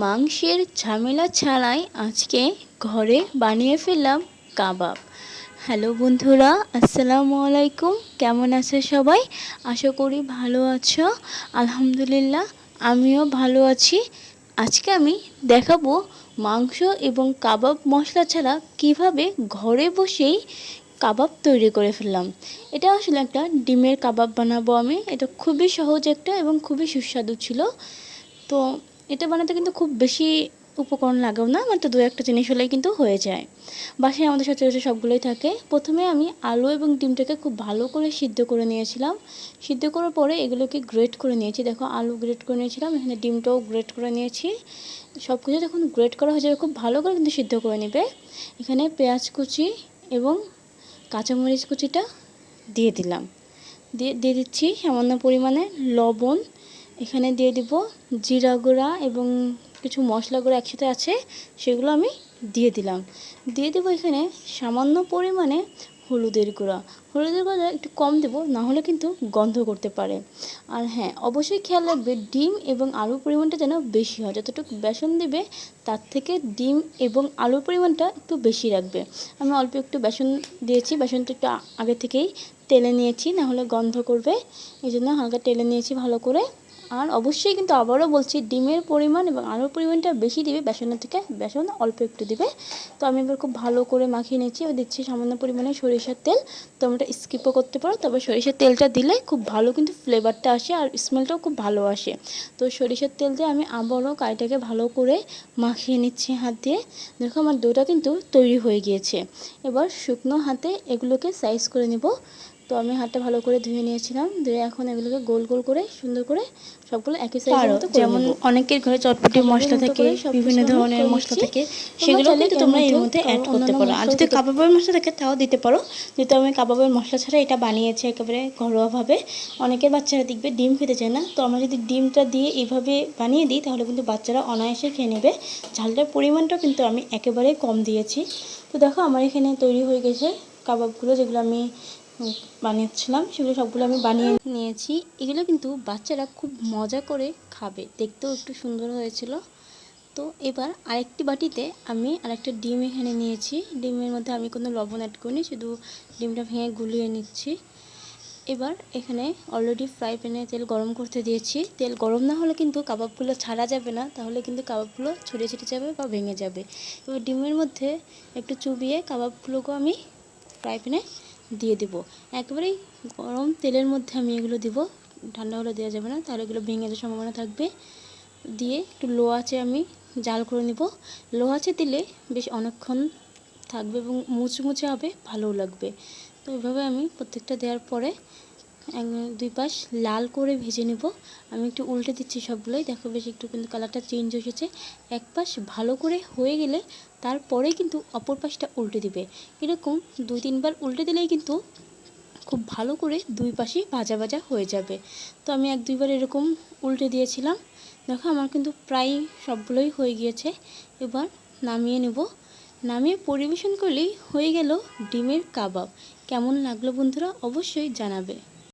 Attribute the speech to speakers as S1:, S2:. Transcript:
S1: মাংসের ঝামেলা ছাড়াই আজকে ঘরে বানিয়ে ফেললাম কাবাব। হ্যালো বন্ধুরা, আসসালামু আলাইকুম। কেমন আছো সবাই? আশা করি ভালো আছো। আলহামদুলিল্লাহ, আমিও ভালো আছি। আজকে আমি দেখাবো মাংস এবং কাবাব মশলা ছাড়া কীভাবে ঘরে বসেই কাবাব তৈরি করে ফেললাম। এটা আসলে একটা ডিমের কাবাব বানাবো আমি। এটা খুবই সহজ একটা এবং খুবই সুস্বাদু ছিল। তো এটা বানাতে কিন্তু খুব বেশি উপকরণ লাগেও না, মাত্র দু একটা জিনিস হলেই কিন্তু হয়ে যায়। বাসায় আমাদের সচরাচর সবগুলোই থাকে। প্রথমে আমি আলু এবং ডিমটাকে খুব ভালো করে সিদ্ধ করে নিয়েছিলাম। সিদ্ধ করার পরে এগুলোকে গ্রেট করে নিয়েছি। দেখো, আলু গ্রেট করে নিয়েছিলাম, এখানে ডিমটাও গ্রেট করে নিয়েছি। সব কিছু যখন গ্রেট করা হয়ে যাবে, খুব ভালো করে কিন্তু সিদ্ধ করে নেবে। এখানে পেঁয়াজ কুচি এবং কাঁচামরিচ কুচিটা দিয়ে দিলাম। দিয়ে দিয়ে দিচ্ছি সামান্য পরিমাণে লবণ এখানে দিয়ে দিব জিরা গুঁড়া এবং কিছু মশলা গুঁড়া একসাথে আছে, সেগুলো আমি দিয়ে দিলাম। দিয়ে দেবো এখানে সামান্য পরিমাণে হলুদের গুঁড়া। হলুদের গুঁড়া একটু কম দেবো, না হলে কিন্তু গন্ধ করতে পারে। আর হ্যাঁ অবশ্যই খেয়াল রাখবে, ডিম এবং আলুর পরিমাণটা যেন বেশি হয়। যতটুকু বেসন দেবে, তার থেকে ডিম এবং আলুর পরিমাণটা একটু বেশি রাখবে। আমি অল্প একটু বেসন দিয়েছি, বেসনটা একটু আগে থেকেই তেলে নিয়েছি, না হলে গন্ধ করবে। এই জন্য হালকা তেলে নিয়েছি ভালো করে। আর অবশ্যই কিন্তু আবারও বলছি, ডিমের পরিমাণ এবং আলুর পরিমাণটা বেশি দিবে, বেসনের থেকে বেসন অল্প একটু দিবে। তো আমি এবার খুব ভালো করে মাখিয়ে নিচ্ছি ও দিচ্ছি সামান্য পরিমাণে সরিষার তেল। তোমরা স্কিপও করতে পারো, তবে সরিষার তেলটা দিলে খুব ভালো কিন্তু ফ্লেভারটা আসে আর স্মেলটাও খুব ভালো আসে। তো সরিষার তেল দিয়ে আমি আবারও কাইটাকে ভালো করে মাখিয়ে নিচ্ছি হাত দিয়ে। দেখো আমার ডোটা কিন্তু তৈরি হয়ে গিয়েছে। এবার শুকনো হাতে এগুলোকে সাইজ করে নেব। তো আমি হাতটা ভালো করে ধুয়ে নিয়েছিলাম। ধুয়ে এখন এগুলোকে গোল গোল করে সুন্দর করে সবগুলো একই সাইজের মতো যেমন অনেকের ঘরে চটপটি মশলা থাকে বিভিন্ন ধরনের মশলা থাকে সেগুলো কিন্তু তোমরা এর মধ্যে অ্যাড করতে পারো। আর যদি কাবাবের মশলা থাকে তাও দিতে পারো। যেহেতু আমি কাবাবের মশলা ছাড়া এটা বানিয়েছি একেবারে ঘরোয়াভাবে অনেকের বাচ্চারা দেখবে ডিম খেতে চায় না। তো আমরা যদি ডিমটা দিয়ে এইভাবে বানিয়ে দিই তাহলে কিন্তু বাচ্চারা অনায়াসে খেয়ে নেবে। ঝালটার পরিমাণটাও কিন্তু আমি একেবারে কম দিয়েছি। তো দেখো আমার এখানে তৈরি হয়ে গেছে কাবাবগুলো যেগুলো আমি বানিয়েছিলাম, সেগুলো সবগুলো আমি বানিয়ে নিয়েছি। এগুলো কিন্তু বাচ্চারা খুব মজা করে খাবে, দেখতেও একটু সুন্দর হয়েছিল। তো এবার আরেকটি বাটিতে আমি আরেকটা ডিম এখানে নিয়েছি। ডিমের মধ্যে আমি কোনো লবণ অ্যাড করিনি, শুধু ডিমটা ভেঙে গুলিয়ে নিচ্ছি। এবার এখানে অলরেডি ফ্রাই প্যানে তেল গরম করতে দিয়েছি। তেল গরম না হলে কিন্তু কাবাবগুলো ছাড়া যাবে না, তাহলে কিন্তু কাবাবগুলো ছড়িয়ে ছিটে যাবে বা ভেঙে যাবে। এবার ডিমের মধ্যে একটু চুবিয়ে কাবাবগুলোকেও আমি ফ্রাই প্যানে দিয়ে দেবো। একবারেই গরম তেলের মধ্যে আমি এগুলো দিব। ঠান্ডা হলে দেওয়া যাবে না, তাহলে এগুলো ভেঙে যাওয়ার সম্ভাবনা থাকবে। দিয়ে একটু লো আছে আমি জাল করে নিব। লো আছে দিলে বেশ অনেকক্ষণ থাকবে এবং মুচমুচে হবে, ভালোও লাগবে। তো এইভাবে আমি প্রত্যেকটা দেওয়ার পরে দুই পাশ লাল করে ভেজে নেব। আমি একটু উল্টে দিচ্ছি সবগুলোই। দেখো বেশ একটু কিন্তু কালারটা চেঞ্জ এসেছে। এক পাশ ভালো করে হয়ে গেলে তারপরে কিন্তু অপর পাশটা উল্টে দিবে। এরকম দুই, তিনবার উল্টে দিলেই কিন্তু খুব ভালো করে দুই পাশেই ভাজা ভাজা হয়ে যাবে। তো আমি এক, দুইবার এরকম উল্টে দিয়েছিলাম। দেখো আমার কিন্তু প্রায় সবগুলোই হয়ে গিয়েছে। এবার নামিয়ে নেব। নামিয়ে পরিবেশন করলেই হয়ে গেল ডিমের কাবাব। কেমন লাগল বন্ধুরা অবশ্যই জানাবে।